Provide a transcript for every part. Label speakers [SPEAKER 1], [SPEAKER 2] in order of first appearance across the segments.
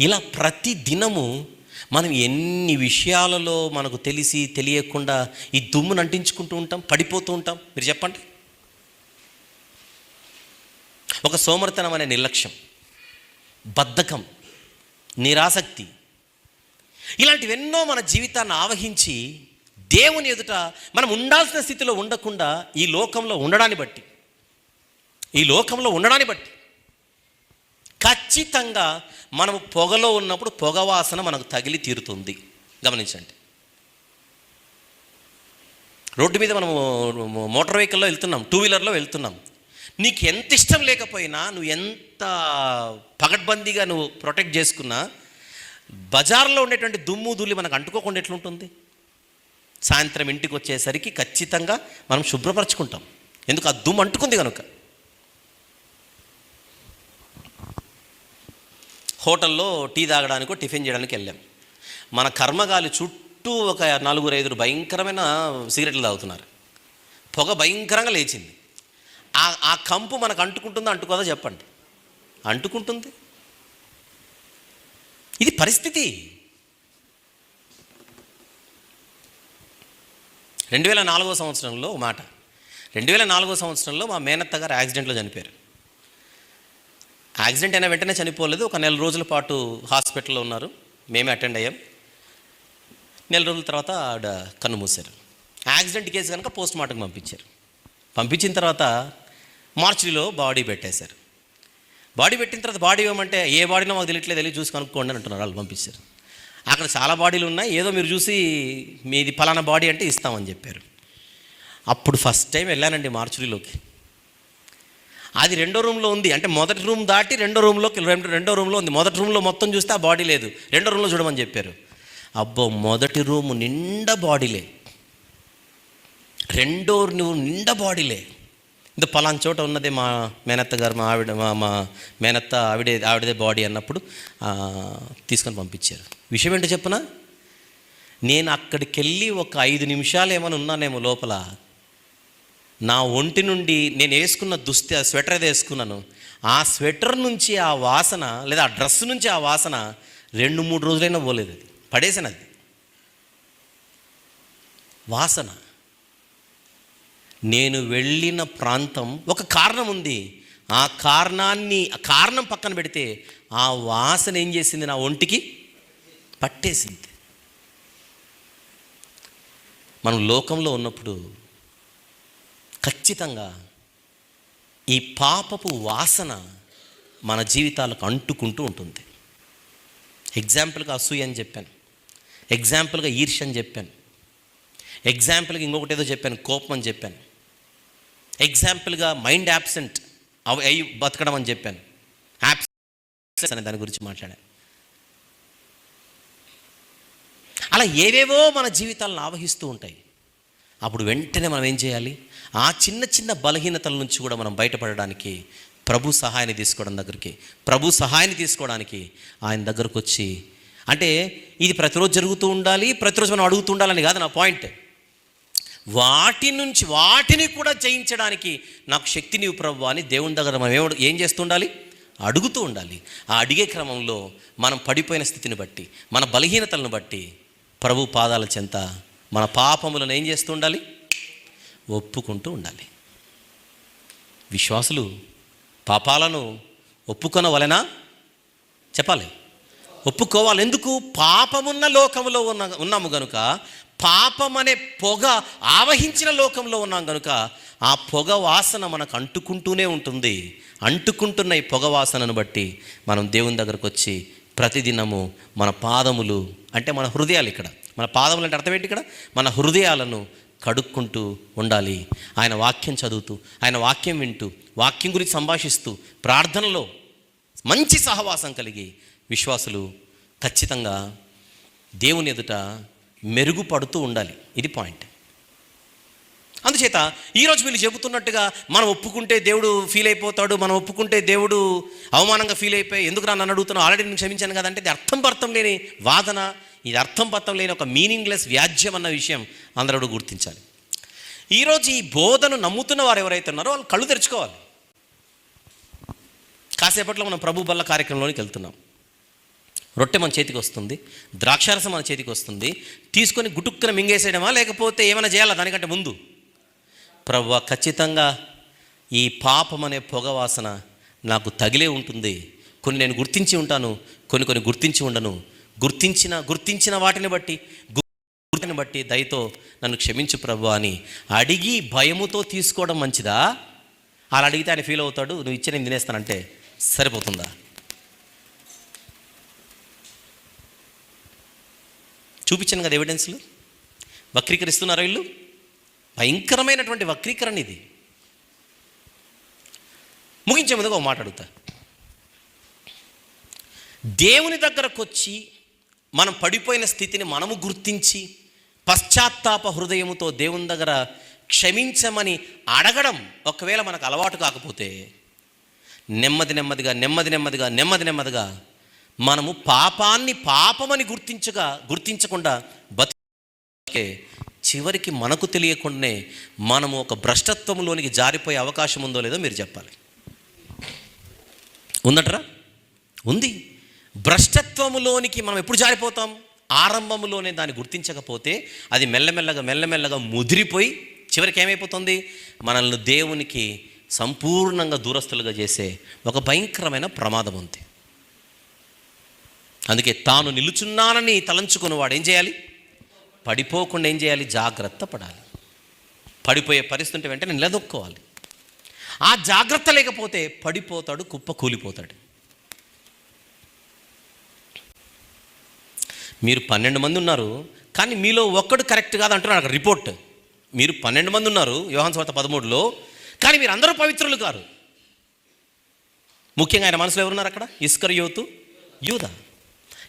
[SPEAKER 1] ఇలా ప్రతి దినము మనం ఎన్ని విషయాలలో మనకు తెలిసి తెలియకుండా ఈ దుమ్మును అంటించుకుంటూ ఉంటాం పడిపోతూ ఉంటాం. మీరు చెప్పండి. ఒక సోమర్తనం అనే నిర్లక్ష్యం బద్ధకం నిరాసక్తి ఇలాంటివెన్నో మన జీవితాన్ని ఆవహించి దేవుని ఎదుట మనం ఉండాల్సిన స్థితిలో ఉండకుండా ఈ లోకంలో ఉండడాన్ని బట్టి ఈ లోకంలో ఉండడాన్ని బట్టి ఖచ్చితంగా మనము పొగలో ఉన్నప్పుడు పొగ వాసన మనకు తగిలి తీరుతుంది. గమనించండి. రోడ్డు మీద మనము మోటార్ వెహికల్లో వెళ్తున్నాం టూ వీలర్లో వెళ్తున్నాం. నీకు ఎంత ఇష్టం లేకపోయినా నువ్వు ఎంత పగడ్బందీగా నువ్వు ప్రొటెక్ట్ చేసుకున్నా బజార్లో ఉండేటువంటి దుమ్ము ధూళి మనకు అంటుకోకుండా ఎట్లుంటుంది? సాయంత్రం ఇంటికి వచ్చేసరికి ఖచ్చితంగా మనం శుభ్రపరచుకుంటాం. ఎందుకు? ఆ దుమ్ము అంటుకుంది కనుక. హోటల్లో టీ తాగడానికో టిఫిన్ చేయడానికి వెళ్ళాం. మన కర్మగాలి చుట్టూ ఒక నలుగురు ఐదుగురు భయంకరమైన సిగరెట్లు తాగుతున్నారు. పొగ భయంకరంగా లేచింది. ఆ ఆ కంపు మనకు అంటుకుంటుందో అంటుకోదా చెప్పండి. అంటుకుంటుంది. ఇది పరిస్థితి. రెండు వేల నాలుగో సంవత్సరంలో మాట. రెండు వేల నాలుగో సంవత్సరంలో మా మేనత్త గారు యాక్సిడెంట్లో చనిపోయారు. యాక్సిడెంట్ అయిన వెంటనే చనిపోలేదు. ఒక నెల రోజుల పాటు హాస్పిటల్లో ఉన్నారు. మేమే అటెండ్ అయ్యాం. నెల రోజుల తర్వాత ఆవిడ కన్ను మూశారు. యాక్సిడెంట్ కేసు కనుక పోస్ట్ మార్టం పంపించారు. పంపించిన తర్వాత మార్చిలో బాడీ పెట్టేశారు. బాడీ పెట్టిన తర్వాత బాడీ ఇవ్వమంటే ఏ బాడీనో మాకు తెలియట్లేదు. తెలియదు చూసి కనుక్కోండి అని అంటున్నారు. వాళ్ళు పంపించారు. అక్కడ చాలా బాడీలు ఉన్నాయి. ఏదో మీరు చూసి మీది ఫలానా బాడీ అంటే ఇస్తామని చెప్పారు. అప్పుడు ఫస్ట్ టైం వెళ్ళానండి మార్చురీలోకి. అది రెండో రూమ్లో ఉంది. అంటే మొదటి రూమ్ దాటి రెండో రూమ్లో రెండో రూమ్లో ఉంది. మొదటి రూమ్లో మొత్తం చూస్తే ఆ బాడీ లేదు. రెండో రూమ్లో చూడమని చెప్పారు. అబ్బో మొదటి రూమ్ నిండా బాడీలే. రెండో రూమ్ నిండా బాడీలే. ఇంత పలానా చోట ఉన్నదే మా మేనత్త గారు మా ఆవిడ మా మా మేనత్త ఆవిడే ఆవిడదే బాడీ అన్నప్పుడు తీసుకొని పంపించారు. విషయం ఏంటో చెప్పనా? నేను అక్కడికి వెళ్ళి ఒక ఐదు నిమిషాలు ఏమైనా ఉన్నానేమో లోపల నా ఒంటి నుండి నేను వేసుకున్న దుస్తి ఆ స్వెటర్ ఏదో వేసుకున్నాను? ఆ స్వెటర్ నుంచి ఆ వాసన లేదా ఆ డ్రెస్ నుంచి ఆ వాసన రెండు మూడు రోజులైనా పోలేదు అది. పడేసాను అది. వాసన. నేను వెళ్ళిన ప్రాంతం ఒక కారణం ఉంది. ఆ కారణాన్ని ఆ కారణం పక్కన పెడితే ఆ వాసన ఏం చేసింది నా ఒంటికి? పట్టేసింది. మనం లోకంలో ఉన్నప్పుడు ఖచ్చితంగా ఈ పాపపు వాసన మన జీవితాలకు అంటుకుంటూ ఉంటుంది. ఎగ్జాంపుల్గా అసూయ అని చెప్పాను. ఎగ్జాంపుల్గా ఈర్ష్య అని చెప్పాను. ఎగ్జాంపుల్గా ఇంకొకటి ఏదో చెప్పాను కోపం అని చెప్పాను. ఎగ్జాంపుల్గా మైండ్ యాబ్సెంట్ అవి అయి బతకడం అని చెప్పాను. యాబ్సెంట్ అనే దాని గురించి మాట్లాడాను. అలా ఏవేవో మన జీవితాలను ఆవహిస్తూ ఉంటాయి. అప్పుడు వెంటనే మనం ఏం చేయాలి? ఆ చిన్న చిన్న బలహీనతల నుంచి కూడా మనం బయటపడడానికి ప్రభు సహాయాన్ని తీసుకోవడం దగ్గరికి ప్రభు సహాయాన్ని తీసుకోవడానికి ఆయన దగ్గరకు వచ్చి అంటే ఇది ప్రతిరోజు జరుగుతూ ఉండాలి ప్రతిరోజు మనం అడుగుతూ ఉండాలని కాదు నా పాయింట్. వాటి నుంచి వాటిని కూడా జయించడానికి నాకు శక్తి నీవు ప్రభు అని దేవుని దగ్గర మనం ఏం ఏం చేస్తుండాలి అడుగుతూ ఉండాలి. ఆ అడిగే క్రమంలో మనం పడిపోయిన స్థితిని బట్టి మన బలహీనతలను బట్టి ప్రభు పాదాల చెంత మన పాపములను ఏం చేస్తూ ఉండాలి? ఒప్పుకుంటూ ఉండాలి. విశ్వాసులు పాపాలను ఒప్పుకొనవలెనా చెప్పాలి. ఒప్పుకోవాలి. ఎందుకు? పాపమున్న లోకములో ఉన్న ఉన్నాము గనుక పాపం అనే పొగ ఆవహించిన లోకంలో ఉన్నాం గనుక ఆ పొగ వాసన మనకు అంటుకుంటూనే ఉంటుంది. అంటుకుంటున్న ఈ పొగ వాసనను బట్టి మనం దేవుని దగ్గరకు వచ్చి ప్రతిదినము మన పాదములు అంటే మన హృదయాలు ఇక్కడ మన పాదములు అంటే అర్థం ఏంటి ఇక్కడ? మన హృదయాలను కడుక్కుంటూ ఉండాలి. ఆయన వాక్యం చదువుతూ ఆయన వాక్యం వింటూ వాక్యం గురించి సంభాషిస్తూ ప్రార్థనలో మంచి సహవాసం కలిగి విశ్వాసులు ఖచ్చితంగా దేవుని ఎదుట మెరుగుపడుతూ ఉండాలి. ఇది పాయింట్. అందుచేత ఈరోజు వీళ్ళు చెబుతున్నట్టుగా మనం ఒప్పుకుంటే దేవుడు ఫీల్ అయిపోతాడు మనం ఒప్పుకుంటే దేవుడు అవమానంగా ఫీల్ అయిపోయి ఎందుకు నన్ను అడుగుతున్నావు? ఆల్రెడీ నేను క్షమించాను కదంటే ఇది అర్థం పర్థం లేని వాదన ఇది అర్థం పర్థం లేని ఒక మీనింగ్లెస్ వ్యాజ్యం అన్న విషయం అందరూ గుర్తించాలి. ఈరోజు ఈ బోధను నమ్ముతున్న వారు ఎవరైతే ఉన్నారో వాళ్ళు కళ్ళు తెరుచుకోవాలి. కాసేపట్లో మనం ప్రభు బల్ల కార్యక్రమంలోనికి వెళ్తున్నాం. రొట్టె మన చేతికి వస్తుంది ద్రాక్షారసం మన చేతికి వస్తుంది తీసుకొని గుటుక్కున మింగేసేయడమా లేకపోతే ఏమైనా చేయాలా దానికంటే ముందు? ప్రభు ఖచ్చితంగా ఈ పాపం అనే పొగ వాసన నాకు తగిలే ఉంటుంది. కొన్ని నేను గుర్తించి ఉంటాను కొన్ని కొన్ని గుర్తించి ఉండను. గుర్తించిన గుర్తించిన వాటిని బట్టి గుర్తిని బట్టి దయతో నన్ను క్షమించు ప్రభు అని అడిగి భయముతో తీసుకోవడం మంచిదా? అలా అడిగితే ఆయన ఫీల్ అవుతాడు నువ్వు ఇచ్చి నేను తినేస్తానంటే సరిపోతుందా? చూపించాను కదా ఎవిడెన్స్లు వక్రీకరిస్తున్నారు వీళ్ళు? భయంకరమైనటువంటి వక్రీకరణ ఇది. ముగించే ముందుగా ఒక మాట అడుగుతా. దేవుని దగ్గరకు వచ్చి మనం పడిపోయిన స్థితిని మనము గుర్తించి పశ్చాత్తాప హృదయముతో దేవుని దగ్గర క్షమించమని అడగడం ఒకవేళ మనకు అలవాటు కాకపోతే నెమ్మది నెమ్మదిగా నెమ్మది నెమ్మదిగా నెమ్మది నెమ్మదిగా మనము పాపాన్ని పాపమని గుర్తించగా గుర్తించకుండా బతికే చివరికి మనకు తెలియకుండానే మనము ఒక భ్రష్టత్వంలోనికి జారిపోయే అవకాశం ఉందో లేదో మీరు చెప్పాలి. ఉందట్రా ఉంది. భ్రష్టత్వములోనికి మనం ఎప్పుడు జారిపోతాం? ఆరంభములోనే దాన్ని గుర్తించకపోతే అది మెల్లమెల్లగా మెల్లమెల్లగా ముదిరిపోయి చివరికి ఏమైపోతుంది మనల్ని దేవునికి సంపూర్ణంగా దూరస్తులుగా చేసే ఒక భయంకరమైన ప్రమాదం ఉంది అందుకే తాను నిలుచున్నానని తలంచుకుని వాడు ఏం చేయాలి? పడిపోకుండా ఏం చేయాలి? జాగ్రత్త పడాలి. పడిపోయే పరిస్థితి ఉంటే వెంటనే నిలదొక్కోవాలి. ఆ జాగ్రత్త లేకపోతే పడిపోతాడు కుప్ప కూలిపోతాడు మీరు పన్నెండు మంది ఉన్నారు కానీ మీలో ఒక్కడు కరెక్ట్ కాదు అంటున్నారు అక్కడ రిపోర్ట్. మీరు పన్నెండు మంది ఉన్నారు యోహాన్ స్వార్థ పదమూడులో కానీ మీరు అందరూ పవిత్రులు కారు. ముఖ్యంగా ఆయన మనసులో ఎవరున్నారు అక్కడ? ఇస్కరియోతు యూదా.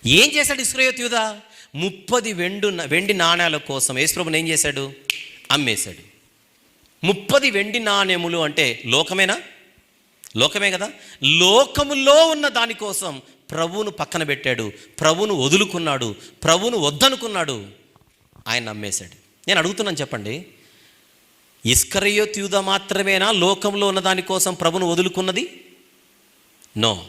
[SPEAKER 1] ఏం చేశాడు ఇస్కరియోతు యూదా? ముప్పది వెండు వెండి నాణ్యాల కోసం యేసుప్రభుని ఏం చేశాడు? అమ్మేశాడు. ముప్పది వెండి నాణ్యములు అంటే లోకమేనా? లోకమే కదా? లోకములో ఉన్న దానికోసం ప్రభువును పక్కన పెట్టాడు. ప్రభువును వదులుకున్నాడు. ప్రభువును వద్దనుకున్నాడు. ఆయన నమ్మేశాడు. నేను అడుగుతున్నాను చెప్పండి. ఇస్కరయోత్యుద మాత్రమేనా లోకంలో ఉన్న దానికోసం ప్రభును వదులుకున్నది? నో.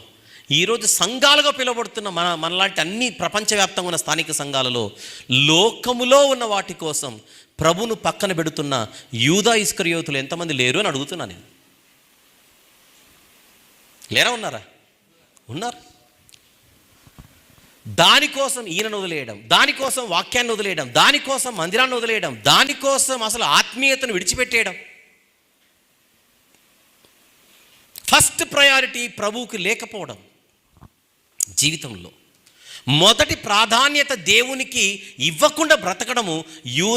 [SPEAKER 1] ఈరోజు సంఘాలుగా పిలువబడుతున్న మన మనలాంటి అన్ని ప్రపంచవ్యాప్తంగా ఉన్న స్థానిక సంఘాలలో లోకములో ఉన్న వాటి కోసం ప్రభును పక్కన పెడుతున్న యూదా ఇస్కరియోతులు ఎంతమంది లేరు అని అడుగుతున్నా నేను. లేరా ఉన్నారా? ఉన్నారు? దానికోసం ఈయనను వదిలేయడం దానికోసం వాక్యాన్ని వదిలేయడం దానికోసం మందిరాన్ని వదిలేయడం దానికోసం అసలు ఆత్మీయతను విడిచిపెట్టేయడం. ఫస్ట్ ప్రయారిటీ ప్రభువుకి లేకపోవడం జీవితంలో. మొదటి ప్రాధాన్యత దేవునికి ఇవ్వకుండా బ్రతకడము యూ